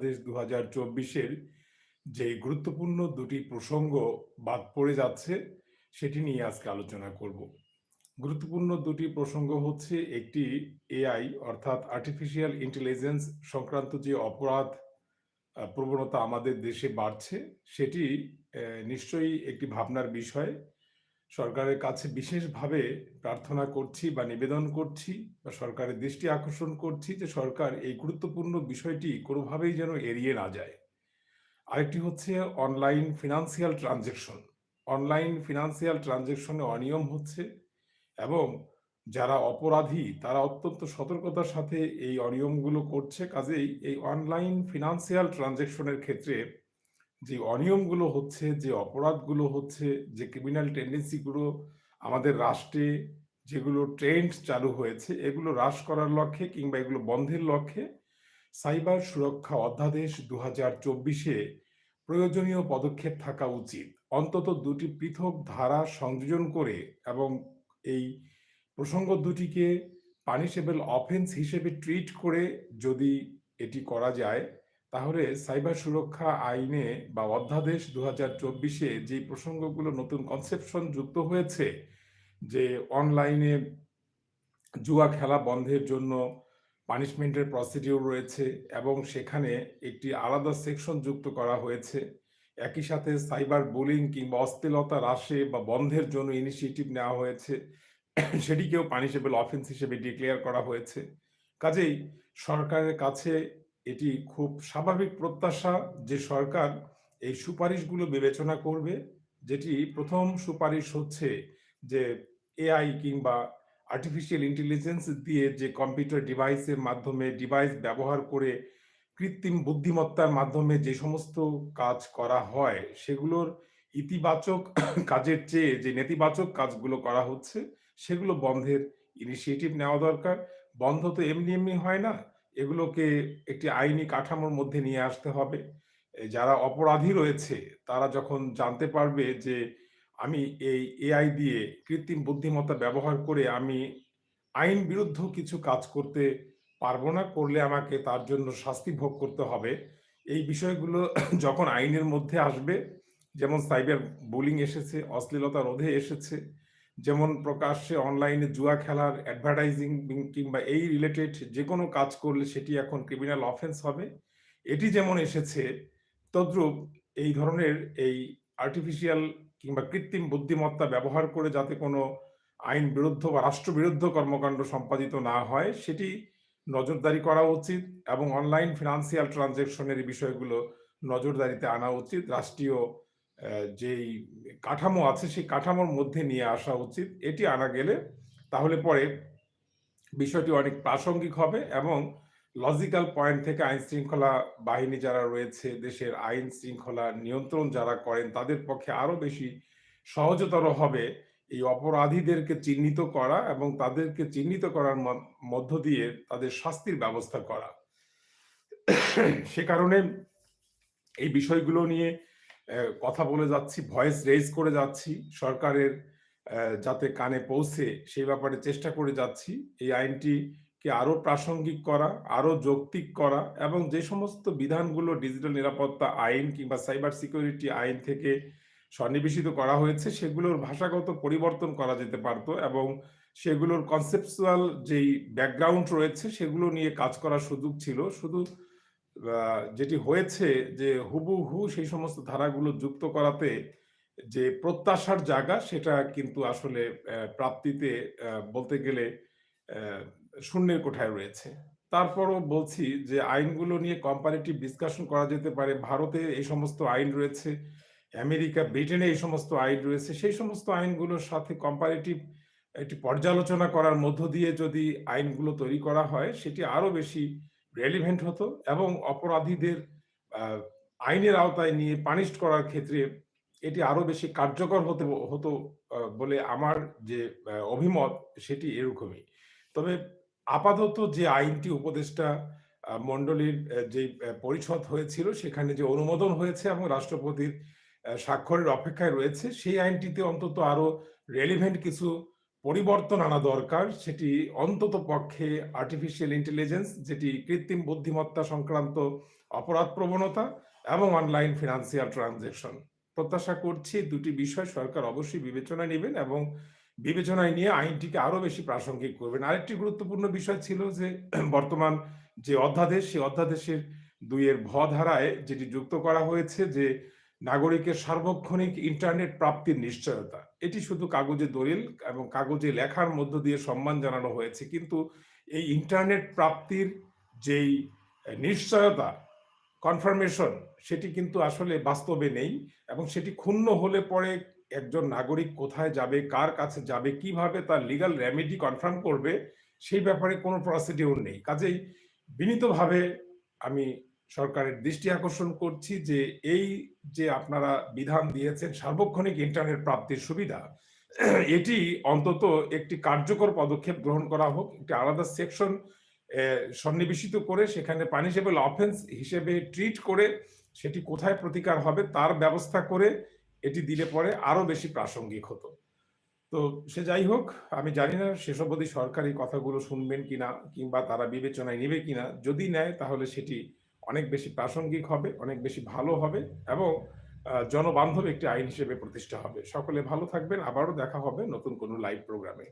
বাংলাদেশ দু হাজার চব্বিশের যে গুরুত্বপূর্ণ দুটি প্রসঙ্গ বাদ পড়ে যাচ্ছে, সেটি নিয়ে আজকে আলোচনা করব। গুরুত্বপূর্ণ দুটি প্রসঙ্গ হচ্ছে একটি এআই, অর্থাৎ আর্টিফিশিয়াল ইন্টেলিজেন্স সংক্রান্ত যে অপরাধ প্রবণতা আমাদের দেশে বাড়ছে, সেটি নিশ্চয়ই একটি ভাবনার বিষয়। সরকারের কাছে বিশেষভাবে প্রার্থনা করছি বা নিবেদন করছি বা সরকারের দৃষ্টি আকর্ষণ করছি যে সরকার এই গুরুত্বপূর্ণ বিষয়টি কোনোভাবেই যেন এড়িয়ে না যায়। আরেকটি হচ্ছে online financial transaction online financial ট্রানজেকশনে অনিয়ম হচ্ছে এবং যারা অপরাধী তারা অত্যন্ত সতর্কতার সাথে এই অনিয়মগুলো করছে। কাজেই এই অনলাইন ফিনান্সিয়াল ট্রানজেকশনের ক্ষেত্রে যে অনিয়মগুলো হচ্ছে, যে অপরাধগুলো হচ্ছে, যে ক্রিমিনাল টেন্ডেন্সিগুলো আমাদের রাষ্ট্রে যেগুলো ট্রেন্ড চালু হয়েছে, এগুলো হ্রাস করার লক্ষ্যে কিংবা এগুলো বন্ধের লক্ষ্যে সাইবার সুরক্ষা অধ্যাদেশ দু হাজার চব্বিশে প্রয়োজনীয় পদক্ষেপ থাকা উচিত। অন্তত দুটি পৃথক ধারা সংযোজন করে এবং এই প্রসঙ্গ দুটিকে পানিশেবল অফেন্স হিসেবে ট্রিট করে যদি এটি করা যায় তাহলে সাইবার সুরক্ষা আইনে বা অধ্যাদেশ দু হাজার চব্বিশে যে প্রসঙ্গগুলো নতুন কনসেপশন যুক্ত হয়েছে, যে অনলাইনে জুয়া খেলা বন্ধের জন্য পানিশমেন্টের প্রসিডিউর রয়েছে এবং সেখানে একটি আলাদা সেকশন যুক্ত করা হয়েছে। একই সাথে সাইবার বুলিং কিংবা অস্থিরতা হ্রাসে বা বন্ধের জন্য ইনিশিয়েটিভ নেওয়া হয়েছে, সেটিকেও পানিশেবল অফেন্স হিসেবে ডিক্লেয়ার করা হয়েছে। কাজেই সরকারের কাছে এটি খুব স্বাভাবিক প্রত্যাশা যে সরকার এই সুপারিশগুলো বিবেচনা করবে, যেটি প্রথম সুপারিশ হচ্ছে যে এআই কিংবা আর্টিফিশিয়াল ইন্টেলিজেন্স দিয়ে যে কম্পিউটার ডিভাইসের মাধ্যমে ডিভাইস ব্যবহার করে কৃত্রিম বুদ্ধিমত্তার মাধ্যমে যে সমস্ত কাজ করা হয়, সেগুলোর ইতিবাচক কাজের চেয়ে যে নেতিবাচক কাজগুলো করা হচ্ছে, সেগুলো বন্ধের ইনিশিয়েটিভ নেওয়া দরকার। বন্ধ তো এমনি এমনি হয় না এগুলোকে একটি আইনি কাঠামোর মধ্যে নিয়ে আসতে হবে। যারা অপরাধী রয়েছে, তারা যখন জানতে পারবে যে আমি এই এআই দিয়ে কৃত্রিম বুদ্ধিমত্তা ব্যবহার করে আমি আইন বিরুদ্ধ কিছু কাজ করতে পারব না, করলে আমাকে তার জন্য শাস্তি ভোগ করতে হবে। এই বিষয়গুলো যখন আইনের মধ্যে আসবে, যেমন সাইবার বুলিং এসেছে অশ্লীলতা রোধে এসেছে যেমন প্রকাশ্যে অনলাইনে জুয়া খেলার অ্যাডভার্টাইজিং কিংবা এই রিলেটেড যে কোনো কাজ করলে সেটি এখন ক্রিমিনাল অফেন্স হবে। এটি যেমন এসেছে, তদ্রূপ এই ধরনের এই আর্টিফিশিয়াল কিংবা কৃত্রিম বুদ্ধিমত্তা ব্যবহার করে যাতে কোনো আইন বিরুদ্ধ বা রাষ্ট্রবিরুদ্ধ কর্মকাণ্ড সম্পাদিত না হয়, সেটি নজরদারি করা উচিত এবং অনলাইন ফিনান্সিয়াল ট্রানজেকশনের বিষয়গুলো নজরদারিতে আনা উচিত। রাষ্ট্রীয় যেই কাঠামো আছে, সেই কাঠামোর মধ্যে নিয়ে আসা উচিত। এটি আনা গেলে তাহলে পরে বিষয়টি অনেক প্রাসঙ্গিক হবে এবং লজিক্যাল পয়েন্ট থেকে আইন শৃঙ্খলা বাহিনী যারা রয়েছে, দেশের আইন শৃঙ্খলা নিয়ন্ত্রণ যারা করেন, তাদের পক্ষে আরও বেশি সহজতর হবে এই অপরাধীদেরকে চিহ্নিত করা এবং তাদেরকে চিহ্নিত করার মধ্য দিয়ে তাদের শাস্তির ব্যবস্থা করা। সে কারণে এই বিষয়গুলো নিয়ে কথা বলে যাচ্ছি ভয়েস রেজ করে যাচ্ছি, সরকারের যাতে কানে পৌঁছে সেই ব্যাপারে চেষ্টা করে যাচ্ছি। এই আইনটিকে আরও প্রাসঙ্গিক করা আরও যৌক্তিক করা এবং যে সমস্ত বিধানগুলো ডিজিটাল নিরাপত্তা আইন কিংবা সাইবার সিকিউরিটি আইন থেকে সন্নিবেশিত করা হয়েছে, সেগুলোর ভাষাগত পরিবর্তন করা যেতে পারতো এবং সেগুলোর কনসেপচুয়াল যেই ব্যাকগ্রাউন্ড রয়েছে, সেগুলো নিয়ে কাজ করার সুযোগ ছিল। শুধু যেটি হয়েছে যে হুবহু সেই সমস্ত ধারাগুলো যুক্ত করাতে যে প্রত্যাশার জায়গা, সেটা কিন্তু আসলে প্রাপ্তিতে বলতে গেলে শূন্যের কোঠায় রয়েছে। তারপরও বলছি যে আইনগুলো নিয়ে কম্পারেটিভ ডিসকাশন করা যেতে পারে। ভারতে এই সমস্ত আইন রয়েছে, আমেরিকা, ব্রিটেনে এই সমস্ত আইন রয়েছে। সেই সমস্ত আইনগুলোর সাথে কম্পারেটিভ একটি পর্যালোচনা করার মধ্য দিয়ে যদি আইনগুলো তৈরি করা হয়, সেটি আরও বেশি রেলিভেন্ট হতো এবং অপরাধীদের আইনের আওতায় নিয়ে পানিশ করার ক্ষেত্রে এটি আরও বেশি কার্যকর হতে, হতো বলে আমার যে অভিমত সেটি এরকমই। তবে আপাতত যে আইনটি উপদেষ্টা মণ্ডলীর যে পরিষদ হয়েছিল সেখানে যে অনুমোদন হয়েছে এবং রাষ্ট্রপতির স্বাক্ষরের অপেক্ষায় রয়েছে, সেই আইনটিতে অন্তত আরও রেলিভেন্ট কিছু পরিবর্তন আনা দরকার, সেটি অন্তত পক্ষে আর্টিফিশিয়াল ইন্টেলিজেন্স যেটি কৃত্রিম বুদ্ধিমত্তা সংক্রান্ত অপরাধ প্রবণতা এবং অনলাইন ফিনান্সিয়াল ট্রানজেকশন প্রত্যাশা করছি দুটি বিষয় সরকার অবশ্যই বিবেচনায় নেবেন এবং বিবেচনায় নিয়ে আইনটিকে আরও বেশি প্রাসঙ্গিক করবেন। আরেকটি গুরুত্বপূর্ণ বিষয় ছিল যে, বর্তমান যে অধ্যাদেশ, সেই অধ্যাদেশের দুইয়ের ভ ধারায় যেটি যুক্ত করা হয়েছে যে নাগরিকের সার্বক্ষণিক ইন্টারনেট প্রাপ্তির নিশ্চয়তা। এটি শুধু কাগজে দলিল এবং কাগজে লেখার মধ্য দিয়ে সম্মান জানানো হয়েছে, কিন্তু এই ইন্টারনেট প্রাপ্তির যেই নিশ্চয়তা কনফার্মেশন সেটি কিন্তু আসলে বাস্তবে নেই এবং সেটি ক্ষুণ্ণ হলে পরে একজন নাগরিক কোথায় যাবে, কার কাছে যাবে, কীভাবে তার লিগাল রেমেডি কনফার্ম করবে, সেই ব্যাপারে কোনো প্রসিডিউর নেই। কাজেই বিনীতভাবে আমি সরকারের দৃষ্টি আকর্ষণ করছি যে এই যে আপনারা বিধান দিয়েছেন সার্বক্ষণিক ইন্টারনেট প্রাপ্তির সুবিধা, এটি অন্তত একটি কার্যকর পদক্ষেপ গ্রহণ করা হোক, একটি আলাদা সেকশন সন্নিবেশিত করে সেখানে পানিশেবল অফেন্স হিসেবে ট্রিট করে সেটি কোথায় প্রতিকার হবে তার ব্যবস্থা করে এটি দিলে পরে আরও বেশি প্রাসঙ্গিক হতো। তো সে যাই হোক, আমি জানি না সেসব অবধি সরকারি কথাগুলো শুনবেন কিনা কিংবা তারা বিবেচনায় নেবে কিনা, যদি নেয় তাহলে সেটি অনেক বেশি প্রাসঙ্গিক হবে, অনেক বেশি ভালো হবে এবং জনবান্ধব একটি আইন হিসেবে প্রতিষ্ঠা হবে। সকলে ভালো থাকবেন, আবারও দেখা হবে নতুন কোনো লাইভ প্রোগ্রামে